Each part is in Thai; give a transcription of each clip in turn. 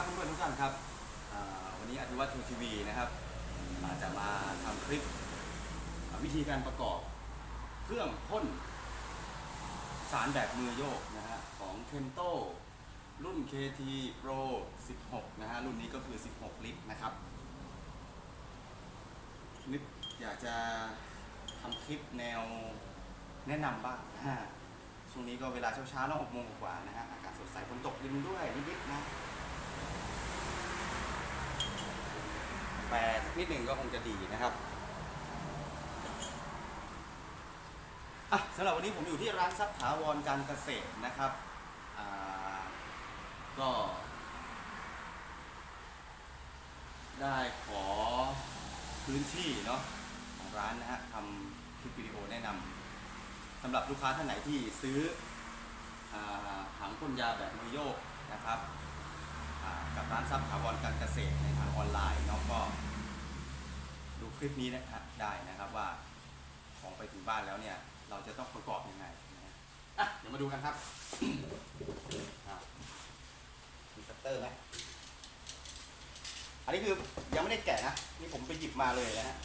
ครับเพื่อนๆทุกท่านครับอ่าวันนี้อธิวัตรทูทีวีนะครับอาจะมาทำคลิปอ่าวิธีการประกอบเครื่องพ่นสารแบบมือโยกนะฮะของ Kento รุ่น KT Pro 16 นะฮะรุ่นนี้ก็คือ 16 ลิตรนะครับนึกอยากจะทำคลิปแนวแนะนำบ้างนะฮะช่วงนี้ก็เวลาเช้าๆเนอะหกโมงกว่าๆนะฮะอากาศสดใสฝนตกดินด้วยนิดๆนะ แปลสักนิดหนึ่งก็คงจะดีนะครับอะสำหรับวันนี้ผมอยู่ที่ร้านทรัพถาวรการเกษตรนะครับก็ ได้ขอพื้นที่เนาะของร้านนะฮะทำคลิปวิดีโอแนะนำสำหรับลูกค้าท่านไหนที่ซื้ออาถังพ่นยาแบบมือโยกนะครับ กับร้านทรัพย์ถาวรการเกษตรในทางออนไลน์เนาะก็ ดูคลิปนี้นะครับได้นะครับว่าของไปถึงบ้านแล้วเนี่ย เราจะต้องประกอบยังไงนะฮะอะเดี๋ยวมาดูกันครับ อะมีคัตเตอร์ไหมอันนี้คือยังไม่ได้แกะนะ นี่ผมไปหยิบมาเลยนะฮะ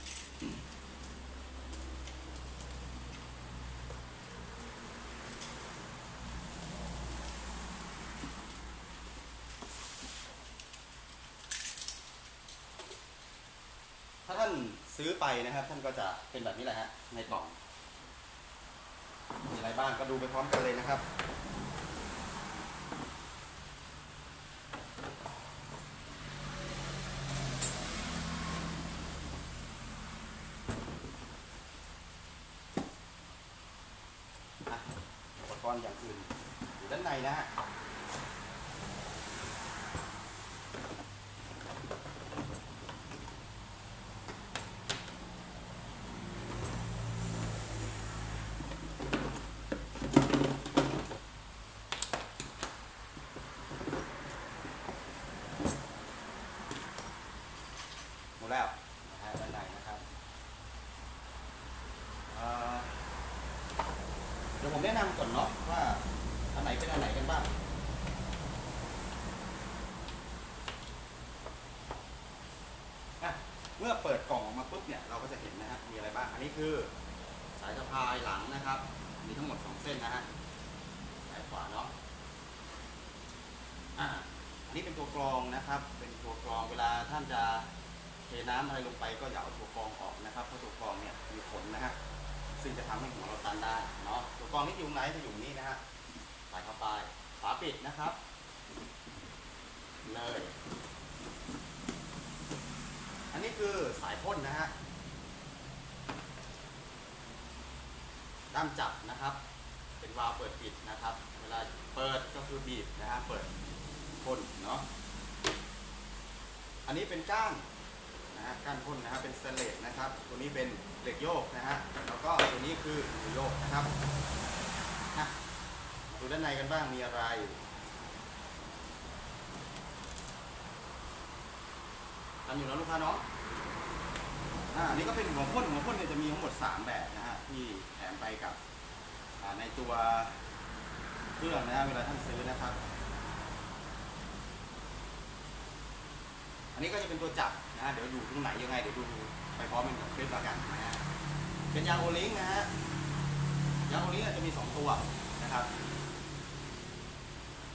ถ้าท่านซื้อไป นะครับ ท่านก็จะเป็นแบบนี้แหละฮะในกล่อง มีอะไรบ้างก็ดูไปพร้อมกันเลยนะครับอะอุปกรณ์อย่างอื่นอยู่ด้านในนะฮะ หมดแล้วนะฮะด้านในนะครับเอ่อเดี๋ยวผมแนะนำก่อนเนาะว่าอันไหนเป็นอันไหนกันบ้างอะเมื่อเปิดกล่องออกมาปุ๊บเนี่ยเราก็จะเห็นนะฮะมีอะไรบ้าง อันนี้คือสายสะพายหลังนะครับ มีทั้งหมดสองเส้นนะฮะซ้ายขวาเนาะอ่าอันนี้เป็นตัวกรองนะครับ เป็นตัวกรองเวลาท่านจะเทน้ำอะไรลงไปก็อย่าเอาตัวกรองออกนะครับเพราะตัวกรองเนี่ยมีขนนะฮะ ซึ่งจะทำให้หัวเราตันได้เนาะตัวกรองนี่อยู่ไหนจะอยู่นี่นะฮะใส่เข้าไปฝาปิดนะครับ เลย อันนี้คือสายพ่นนะฮะด้ามจับนะครับ เป็นวาล์วเปิดปิดนะครับ เวลาเปิดก็คือบีบนะฮะเปิดพ่นเนาะอันนี้เป็นก้าน นะฮะก้านพ่นนะครับเป็นสเตนเลสนะครับ ตัวนี้เป็นเหล็กโยกนะฮะแล้วก็ตัวนี้คือมือโยกนะครับอะดูด้านในกันบ้างมีอะไรทำอยู่แล้วลูกค้าเนาะอ่าอันนี้ก็เป็นหัวพ่นหัวพ่นเนี่ยจะมีทั้งหมด 3 แบบนะฮะที่แถมไปกับในตัวเครื่องนะฮะเวลาท่านซื้อนะครับ อันนี้ก็จะเป็นตัวจับนะฮะเดี๋ยวดูตรงไหนยังไงเดี๋ยวดูไปพร้อมกันกับคลิปแล้วกันนะฮะเป็นยางโอลิงนะฮะยางโอลิงจะมีสองตัวนะครับ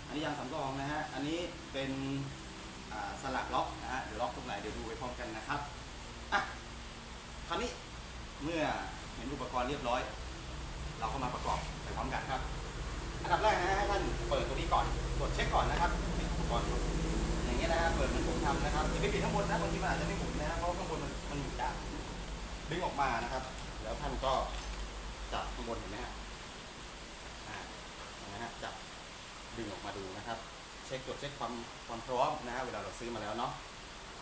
อันนี้ยางสำรองนะฮะอันนี้เป็นสลักล็อกนะฮะเดี๋ยวล็อกตรงไหนเดี๋ยวดูไปพร้อมกันนะครับอะคราวนี้เมื่อเห็นอุปกรณ์เรียบร้อย เราก็มาประกอบไปพร้อมกันครับ อันดับแรกนะฮะให้ท่านเปิดตัวนี้ก่อน ทำนะครับอย่าไปปิดข้างบนนะบางทีมันอาจจะไม่หมุนนะเพราะข้างบนมันมันหมุนจากดึงออกมานะครับ แล้วท่านก็จับข้างบนเห็นไหมฮะนะฮะจับดึงออกมาดูนะครับ เช็คตรวจเช็คความความพร้อมนะฮะเวลาเราซื้อมาแล้วเนาะ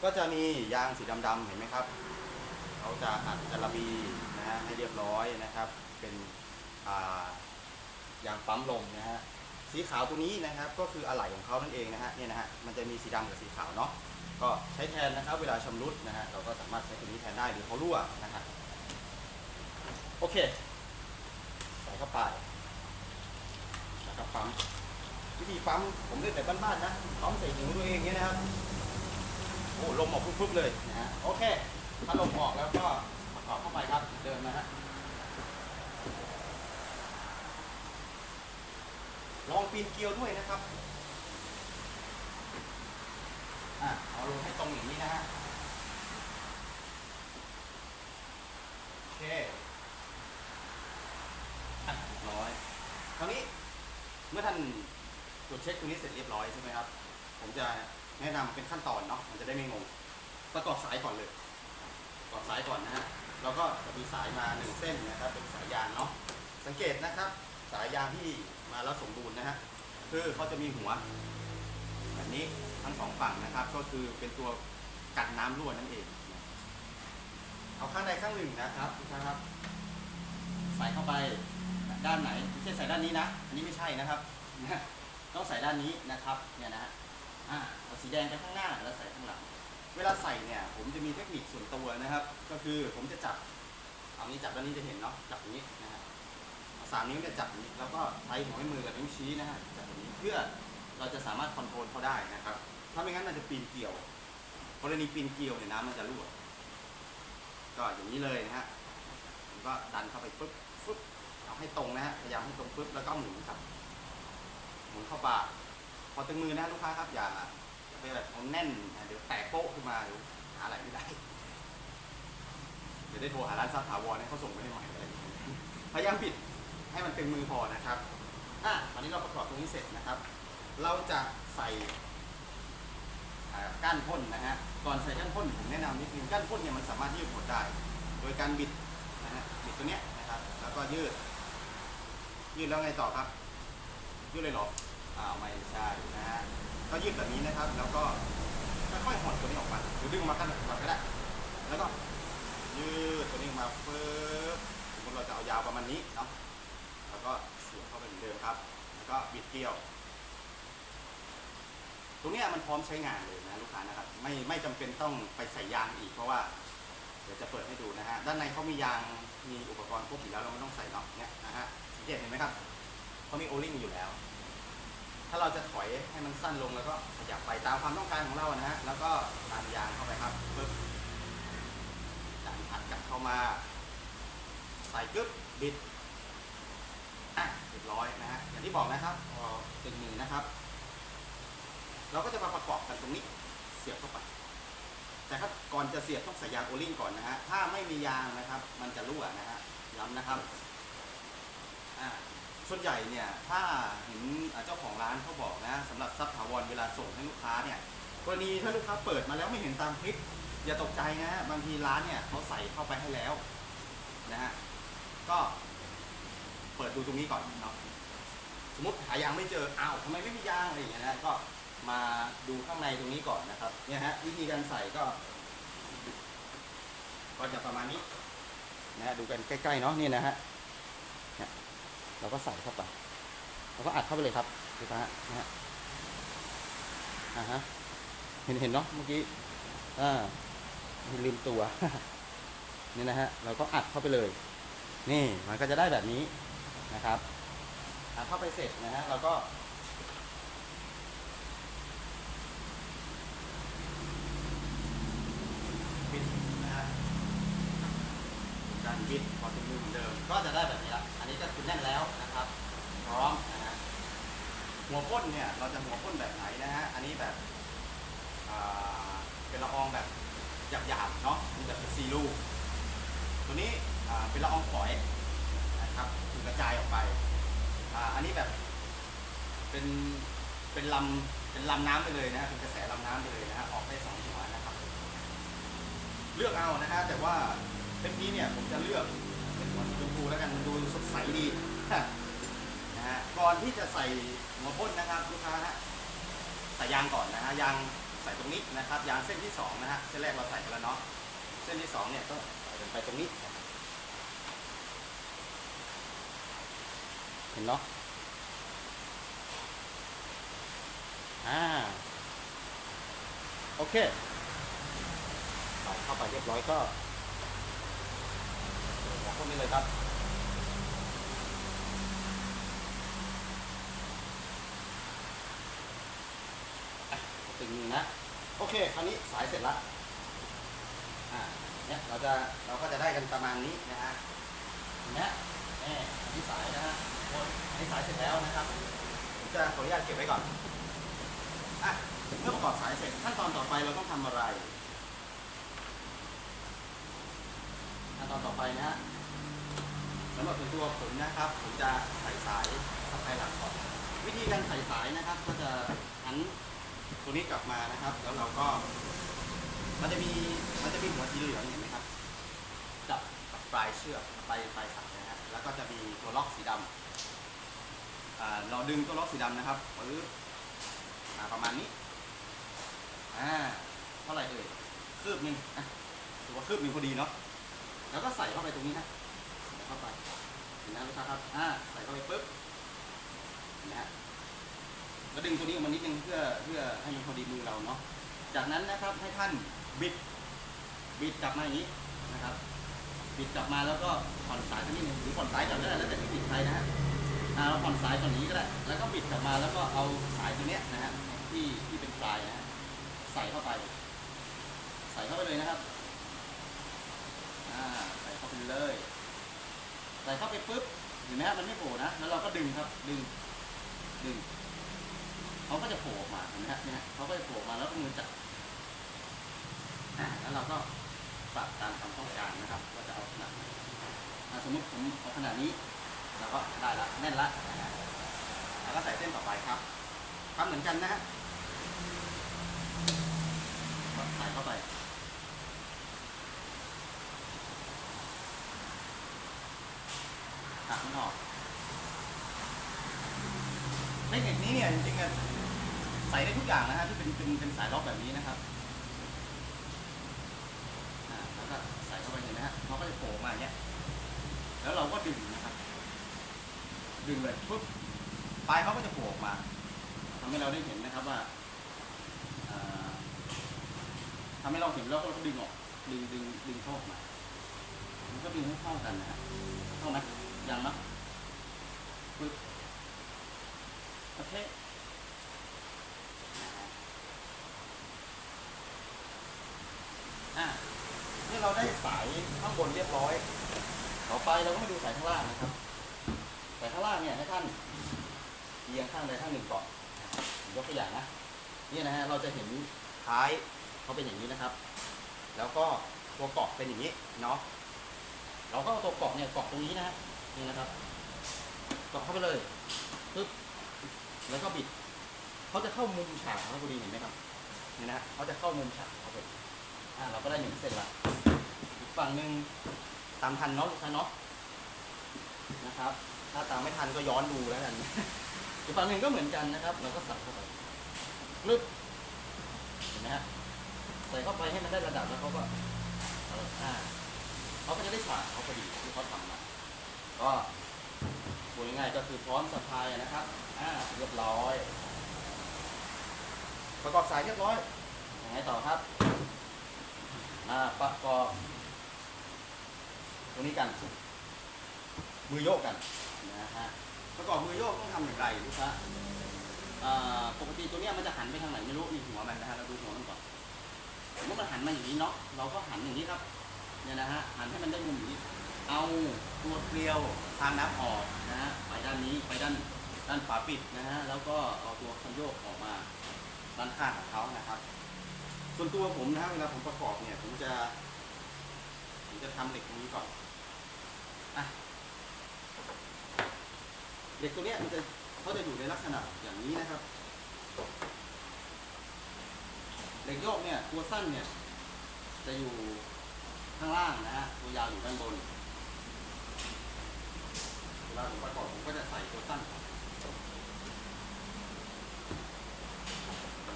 ก็จะมียางสีดำๆเห็นไหมครับเขาจะอัดจาระบีนะฮะให้เรียบร้อยนะครับ เป็นอ่ายางปั๊มลมนะฮะสีขาวตัวนี้นะครับก็คืออะไหล่ของเขานั่นเองนะฮะเนี่ยนะฮะมันจะมีสีดำกับสีขาวเนาะ ก็ใช้แทนนะครับเวลาชำรุดนะฮะเราก็สามารถใช้ตัวนี้แทนได้หรือเขารั่วนะฮะโอเค ใส่เข้าไปแล้วก็ปั๊มวิธีปั๊มผมเล่นแบบบ้านๆนะปั๊มใส่หูตัวเององเงี้ยนะครับโอ้ลมออกปุ๊บๆเลยนะฮะโอเคถ้าลมออกแล้วก็ประกอบเข้าไปครับเดินนะฮะลองปีนเกลียวด้วยนะครับ อะเอาลงให้ตรงอย่างนี้นะฮะโอเคอะเรียบร้อยคราวนี้เมื่อท่านตรวจเช็คตรงนี้เสร็จเรียบร้อยใช่ไหมครับ ผมจะแนะนำเป็นขั้นตอนเนาะมันจะได้ไม่งง ประกอบสายก่อนเลยประกอบสายก่อนนะฮะเราก็จะมีสายมาหนึ่งเส้นนะครับ เป็นสายยางเนาะสังเกตนะครับ สายยางที่มาแล้วสมบูรณ์นะฮะคือเขาจะมีหัว แบบนี้ทั้งสองฝั่งนะครับ ก็คือเป็นตัวกันน้ำรั่วนั่นเอง เอาข้างใดข้างหนึ่งนะครับทุกท่านครับ ใส่เข้าไปด้านไหนไม่ใช่ใส่ด้านนี้นะ อันนี้ไม่ใช่นะครับต้องใส่ด้านนี้นะครับเนี่ยนะฮะอ่าเอาสีแดงไปข้างหน้าแล้วใส่ข้างหลัง เวลาใส่เนี่ย ผมจะมีเทคนิคส่วนตัวนะครับ ก็คือผมจะจับเอานี้จับด้านนี้จะเห็นเนาะจับอย่างนี้นะฮะสามนิ้วจะจับอย่างนี้แล้วก็ใช้หัวแม่มือกับนิ้วชี้นะฮะจับอย่างนี้เพื่อ เราจะสามารถคอนโทรลเขาได้นะครับ ถ้าไม่งั้นมันจะปีนเกี่ยวกรณีปีนเกี่ยวเนี่ยน้ำมันจะรั่วก็อย่างนี้เลยนะฮะผมก็ดันเข้าไปปุ๊บปุ๊บเอาให้ตรงนะฮะพยายามให้ตรงปุ๊บแล้วก็หมุนครับหมุนเข้าปากพอตึงมือนะลูกค้าครับอย่าอย่าไปแบบเอาแน่นนะเดี๋ยวแตกโป๊ะขึ้นมาเดี๋ยวหาอะไรไม่ได้เดี๋ยวได้โทรหาร้านซับถาวรให้เขาส่งไปให้ใหม่อะไรอย่างเงี้ยพยายามปิดให้มันเต็มมือพอนะครับอะตอนนี้เราประกอบตรงนี้เสร็จนะครับ เราจะใส่ก้านพ่นนะฮะ ก่อนใส่ก้านพ่นผมแนะนำนิดนึง ก้านพ่นเนี่ยมันสามารถยืดหดได้ โดยการบิดนะฮะ บิดตัวเนี้ยนะครับ แล้วก็ยืด ยืดแล้วไงต่อครับ ยืดเลยเหรออ้าวไม่ใช่นะฮะ ก็ยืดแบบนี้นะครับ แล้วก็ค่อยๆหดตัวนี้ออกมาหรือดึงออกมากันก่อนก็ได้ แล้วก็ยืดตัวนี้ออกมาเฟิบสมมติเราจะเอายาวประมาณนี้เนาะ แล้วก็เสียบเข้าไปเหมือนเดิมครับ แล้วก็บิดเกลียว ตรงนี้มันพร้อมใช้งานเลยนะลูกค้านะครับไม่ไม่จำเป็นต้องไปใส่ยางอีกเพราะว่าเดี๋ยวจะเปิดให้ดูนะฮะด้านในเขามียางมีอุปกรณ์ครบอยู่แล้วเราไม่ต้องใส่เนาะเนี่ยนะฮะสังเกตเห็นไหมครับเขามีโอลิงอยู่แล้ว ถ้าเราจะถอยให้มันสั้นลงแล้วก็ขยับไปตามความต้องการของเรานะฮะแล้วก็ดันยางเข้าไปครับปึ๊บดันอัดกลับเข้ามา ใส่กึ๊บบิดอะเรียบร้อยนะฮะอย่างที่บอกนะครับพอเป็นมือนะครับ เราก็จะมาประกอบกันตรงนี้เสียบเข้าไป แต่ถ้าก่อนจะเสียบต้องใส่ยางโอลิงก่อนนะฮะถ้าไม่มียางนะครับ มันจะรั่วนะฮะย้ำนะครับอ่าส่วนใหญ่เนี่ยถ้าเห็นเจ้าของร้านเขาบอกนะสำหรับซับถาวรเวลาส่งให้ลูกค้าเนี่ยกรณีถ้าลูกค้าเปิดมาแล้วไม่เห็นตามคลิปอย่าตกใจนะฮะบางทีร้านเนี่ยเขาใส่เข้าไปให้แล้วนะฮะก็เปิดดูตรงนี้ก่อนเนาะสมมติหายางไม่เจออ้าวทำไมไม่มียางอะไรอย่างเงี้ยนะก็ มาดูข้างในตรงนี้ก่อนนะครับ เนี่ยฮะวิธีการใส่ก็ ก็จะประมาณนี้นะฮะดูกันใกล้ๆเนาะนี่นะฮะเนี่ยเราก็ใส่เข้าไปเราก็อัดเข้าไปเลยครับดูนะฮะนะฮะอ่าฮะเห็นเห็นเนาะเมื่อกี้อ่าลืมตัวนี่นะฮะเราก็อัดเข้าไปเลย นี่มันก็จะได้แบบนี้นะครับอัดเข้าไปเสร็จนะฮะเราก็ บิดนะฮะ วิตพอถึงมือเหมือนเดิมก็จะได้แบบนี้ละอันนี้ก็คือแน่นแล้วนะครับ พร้อมนะฮะหัวพ่นเนี่ยเราจะหัวพ่นแบบไหนนะฮะอันนี้แบบเป็นละอองแบบหยาบๆเนาะมีแบบเป็นซีลูตัวนี้เป็นละอองฝอยนะครับคือกระจายออกไปอ,อันนี้แบบเป็นเป็นลำเป็นลำน้ำไปเลยนะฮะเป็นกระแสลำน้ำไปเลยนะฮะออกได้สองหัวนะครับ เลือกเอานะฮะแต่ว่า เทปนี้เนี่ยผมจะเลือกเป็นหัวสีชมพูแล้วกันมันดูสดใสดีนะฮะก่อนที่จะใส่หัวพ่นนะครับลูกค้าฮะใส่ยางก่อนนะฮะยางใส่ตรงนี้นะครับยางเส้นที่สองนะฮะเส้นแรกเราใส่ไปแล้วเนาะเส้นที่สองเนี่ยก็ใส่ลงไปตรงนี้เห็นเนาะอ่าโอเคใส่เข้าไปเรียบร้อยก็ นนี้เลยครับนะ โอเค คราวนี้สายเสร็จละอ่าเนี่ยเราจะเราก็จะได้กันประมาณนี้นะฮะเห็นไหมนี่อันนี้สายนะฮะโอ้ยอันนี้สายเสร็จแล้วนะครับผมจะขออนุญาตเก็บไว้ก่อนอะเมื่อประกอบสายเสร็จขั้นตอนต่อไปเราต้องทำอะไรขั้นตอนต่อไปนะฮะ สำหรับส่วนตัวผมนะครับผมจะใส่สายสะพายหลังก่อน วิธีการใส่สายนะครับ ก็จะหันตัวนี้กลับมานะครับ แล้วเราก็ มันจะมีมันจะมีหัวสีเหลืองเห็นไหมครับจับกับปลายเชือกปลายปลายสายนะฮะแล้วก็จะมีตัวล็อกสีดำอ่าเราดึงตัวล็อกสีดำนะครับปึ๊บประมาณนี้อ่าเท่าไหร่เอ่ยคืบหนึ่งอะถือว่าคืบหนึ่งพอดีเนาะแล้วก็ใส่เข้าไปตรงนี้นะ เข้าไปเห็นไหมลูกค้าครับอ่าใส่เข้าไปปุ๊บนไหมฮะแล้วดึงตัวนี้ออกมานิดนึงเพื่อเพื่อให้มันพอดีมือเราเนาะจากนั้นนะครับให้ท่านบิดบิดกลับมาอย่างนี้นะครับ บิดกลับมาแล้วก็ผ่อนสายตัวนี้หนึ่งหรือผ่อนสายก่อนก็ได้แล้วแต่ที่บิดใครนะฮะอ่าเราผ่อนสายก่อนนี้ก็ได้แล้วก็บิดกลับมาแล้วก็เอาสายตัวเนี้ยนะฮะที่ที่เป็นปลายนะฮะใส่เข้าไป ใส่เข้าไปเลยนะครับอ่าใส่เข้าไปเลย ส่เข้าไปปุ๊บเห็นไหมฮะมันไม่โผล่นะแล้วเราก็ดึงครับดึงดึงเขาก็จะโผล่ออกมาเห็นไหมฮะเนี่ยเขาก็จะโผล่มาแล้วก็มือจับอ่าแล้วเราก็ปรับตามความต้องการนะครับว่าจะเอาขนาดไหนสมมติผมเอาขนาดนี้เราก็ได้ละแน่นละแล้วก็ใส่เส้นต่อไปครับทำเหมือนกันนะฮะใส่เข้าไป หักมันออกเทคนิคนี้เนี่ยจริงๆอะใส่ได้ทุกอย่างนะฮะที่เป็นเป็นเป็นสายล็อกแบบนี้นะครับอ่าแล้วก็ใส่เข้าไปเห็นไหมฮะเขาก็จะโผล่มาอย่างเงี้ยแล้วเราก็ดึงนะครับ ดึงเลยปุ๊บปลายเขาก็จะโผล่ออกมาทำให้เราได้เห็นนะครับว่าอ่าทำให้เราเห็นแล้วก็ดึงออกดึงดึงดึงเข้าออกมามันก็ดึงให้เข้ากันนะฮะเข้าไหม ยังเนอะปึ๊บโอเคนะฮะอะเมื่อเราได้สายข้างบนเรียบร้อย ต่อไปเราก็มาดูสายข้างล่างนะครับ สายข้างล่างเนี่ยให้ท่านเอียงข้างใดข้างหนึ่งก่อนผมยกตัวอย่างนะเนี่ยนะฮะเราจะเห็นท้ายเขาเป็นอย่างนี้นะครับ แล้วก็ตัวเกาะเป็นอย่างนี้เนาะเราก็เอาตัวเกาะเนี่ยเกาะตรงนี้นะฮะ นี่นะครับเกเข้าไปเลยปึ๊บแล้วก็บิดเขาจะเข้ามุมฉากครับพอดีเห็นไหมครับนี่นะเขาจะเข้ามุมฉากเข้าไปอ่าเราก็ได้หนึ่งเส้นละอีกฝั่งหนึ่งตามทันเนาะลูกค้าเนาะนะครับ ถ้าตามไม่ทันก็ย้อนดูแล้วกันอีกฝั่งหนึ่งก็เหมือนกันนะครับ เราก็ใส่เข้าไปลึบเห็นไหมฮะใส่เข้าไปให้มันได้ระดับแล้วเขาก็เอออ่าเขาก็จะได้ฉากเขาพอดีที่เขาทำมา ก็พูดง่ายๆก็คือพร้อมสะพายนะครับ อ่า เรียบร้อย ประกอบสายเรียบร้อยยังไงต่อครับมาประกอบตรงนี้กัน มือโยกกันนะฮะ ประกอบมือโยกต้องทำอย่างไรลูกค้าอ่าปกติตัวเนี้ยมันจะหันไปทางไหนไม่รู้นี่หัวมันนะฮะเราดูหัวมันก่อนสมมติมันหันมาอย่างนี้เนาะ เราก็หันอย่างนี้ครับ เนี่ยนะฮะ หันให้มันได้มุมอย่างนี้ เอา ตัวเกลียวทางน้ำออกนะฮะไปด้านนี้ไปด้านด้านฝาปิดนะฮะแล้วก็เอาตัวคันโยกออกมาด้านข้างของเขานะครับ ส่วนตัวผมนะเวลาผมประกอบเนี่ยผมจะผมจะทำเหล็กตรงนี้ก่อนอะเหล็กตัวเนี้ยมันจะเขาจะอยู่ในลักษณะอย่างนี้นะครับเหล็กโยกเนี่ยตัวสั้นเนี่ยจะอยู่ข้างล่างนะฮะตัวยาวอยู่ด้านบน เวลาผมประกอบผมก็จะใส่ตัวสั้น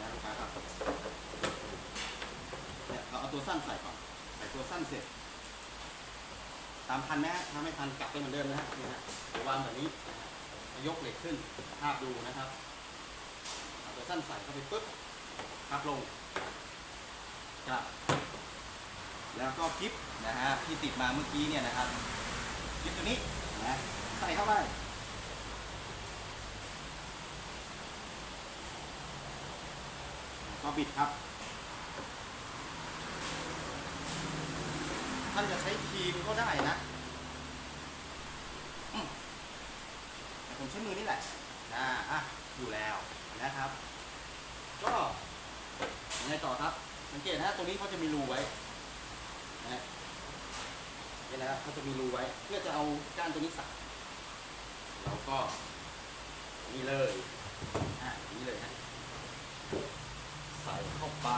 นะลูกค้าครับเนี่ยเราเอาตัวสั้นใส่ก่อน ใส่ตัวสั้นเสร็จ ตามพันไหมถ้าไม่ทันกลับไปเหมือนเดิมนะฮะนี่ฮะวางแบบนี้นยกเหล็กขึ้นภาพดูนะครับเอาตัวสั้นใส่เข้าไปปุ๊บพับลงครับแล้วก็คลิปนะฮะที่ติดมาเมื่อกี้เนี่ยนะครับคลิปตัวนี้นะ ใส่เข้าไปก็บิดครับ ท่านจะใช้ครีมก็ได้นะแต่ผมใช้มือนี่แหละอ่าอะอยู่แล้วนะครับ ก็ยังไงต่อครับ สังเกตนะตรงนี้เขาจะมีรูไว้นะฮะนี่นะครับเขาจะมีรูไว้ เพื่อจะเอาก้านตัวนี้ใส่ เราก็นี่เลย อะนี้เลยฮะใส่เข้าไป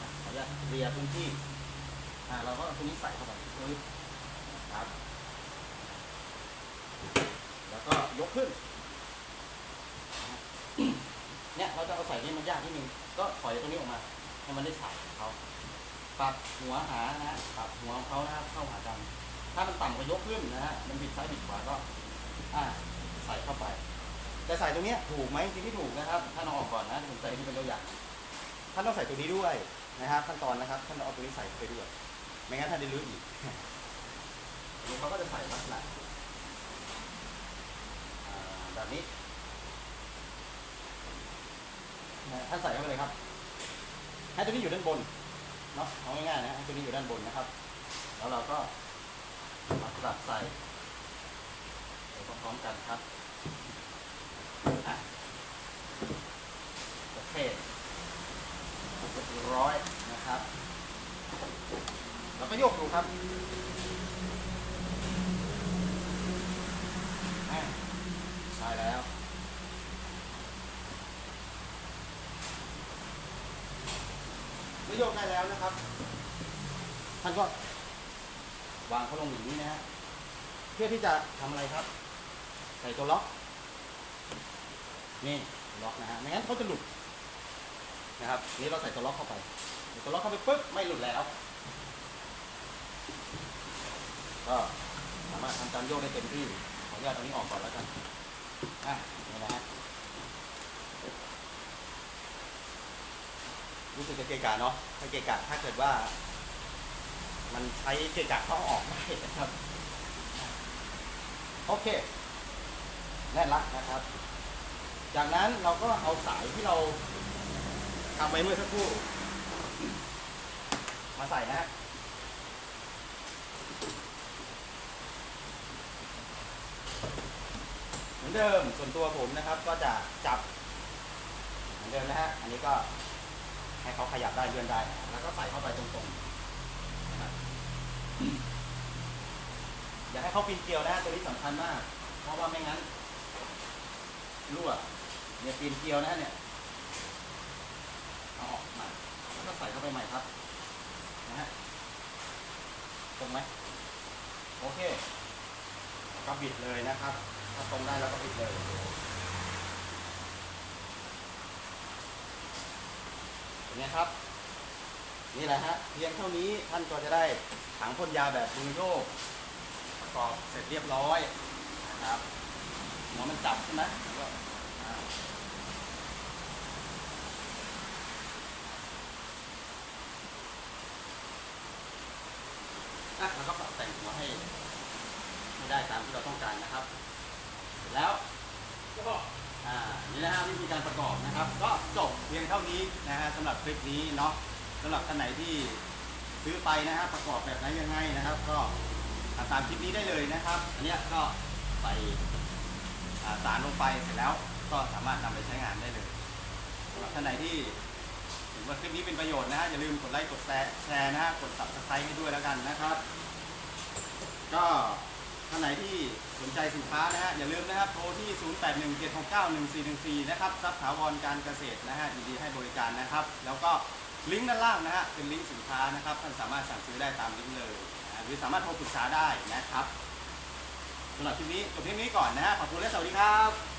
อะขออนุญาตเรียพื้นที่ อ่าเราก็เอาตัวนี้ใส่เข้าไปปึ๊บครับ แล้วก็ยกขึ้น เนี่ยเราจะเอาใส่นี่มันยากนิดนึง ก็ถอยตัวนี้ออกมาให้มันได้ฉากของเขาปรับหัวหานะฮะปรับหัวของเขานะครับเข้าหากัน ถ้ามันต่ำก็ยกขึ้นนะฮะ มันบิดซ้ายบิดขวาก็ อ่า ใส่เข้าไป แต่ใส่ตรงเนี้ยถูกไหมจริงที่ถูกนะครับท่านเอาออกก่อนนะผมใส่ที่เป็นตัวอย่างท่านต้องใส่ตัวนี้ด้วยนะครับ ขั้นตอนนะครับ ท่านต้องเอาตัวนี้ใส่ไปด้วย ไม่งั้นท่านได้รู้อีกเขาก็จะใส่ลักษณะแบบนี้นะท่านใส่เข้าไปเลยครับ ให้ตัวนี้อยู่ด้านบนเนาะเอาง่ายๆนะให้ตัวนี้อยู่ด้านบนนะครับ แล้วเราก็ มาปรับใส่ไปพร้อมกันครับอะเคเรียบร้อยนะครับ แล้วก็โยกดูครับอะได้แล้วเมื่อโยกได้แล้วนะครับท่านก็ วางเขาลงอย่างนี้นะฮะเพื่อที่จะทำอะไรครับ ใส่ตัวล็อก นี่ล็อกนะฮะไม่งั้นเขาจะหลุดนะครับนี่เราใส่ตัวล็อกเข้าไปใส่ตัวล็อกเข้าไปปุ๊บไม่หลุดแล้ว ก็สามารถทำการโยกได้เต็มที่ขออนุญาตตรงนี้ออกก่อนแล้วกันอะนี่นะฮะรู้สึกจะเกะกะเนาะถ้าเกะกะถ้าเกิดว่า มันใช้เกะกเข้าออกได้นะครับ โอเคแน่นละนะครับ จากนั้นเราก็เอาสายที่เราทำไว้เมื่อสักครู่ มาใส่นะเหมือนเดิมส่วนตัวผมนะครับ ก็จะจับ เหมือนเดิมนะฮะอันนี้ก็ให้เขาขยับได้เลื่อนได้ แล้วก็ใส่เข้าไปตรงๆนะครับ อย่าให้เขาปีนเกลียวนะตัวนี้สำคัญมาก เพราะว่าไม่งั้นรั่วเนี่ยปีนเกลียวนะเนี่ยเอาออกมาแล้วก็ใส่เข้าไปใหม่ครับนะฮะตรงไหมโอเคก็บิดเลยนะครับ ถ้าตรงได้แล้วก็บิดเลยเป็นไงครับ นี่แหละฮะเพียงเท่านี้ท่านก็จะได้ถังพ่นยาแบบมือโยกประกอบเสร็จเรียบร้อยนะครับหัวมันจับใช่ไหมแล้วก็อะแล้วก็ปรับแต่งหัวให้ให้ได้ตามที่เราต้องการนะครับ แล้วก็อ่านี่นะฮะวิธีการประกอบนะครับ ก็จบเพียงเท่านี้นะฮะสำหรับคลิปนี้เนาะ สำหรับท่านไหนที่ซื้อไปนะฮะประกอบแบบไหนยังไงนะครับ ก็ทำตามคลิปนี้ได้เลยนะครับ อันนี้ก็ใส่สารลงไปเสร็จแล้วก็สามารถนำไปใช้งานได้เลยสำหรับท่านไหนที่เห็นว่าคลิปนี้เป็นประโยชน์นะฮะอย่าลืมกดไลค์กดแชร์แชร์นะฮะกด subscribe ให้ด้วยแล้วกันนะครับ ก็ท่านไหนที่สนใจสินค้านะฮะอย่าลืมนะครับโทรที่ 0817691414 นะครับทรัพย์ถาวรการเกษตรนะฮะยินดีให้บริการนะครับ แล้วก็ ลิงก์ด้านล่างนะฮะเป็นลิงก์สินค้านะครับท่านสามารถสั่งซื้อได้ตามลิงก์เลยนะหรือสามารถโทรปรึกษาได้นะครับสำหรับคลิปนี้จบเพียงนี้ก่อนนะฮะขอบคุณและสวัสดีครับ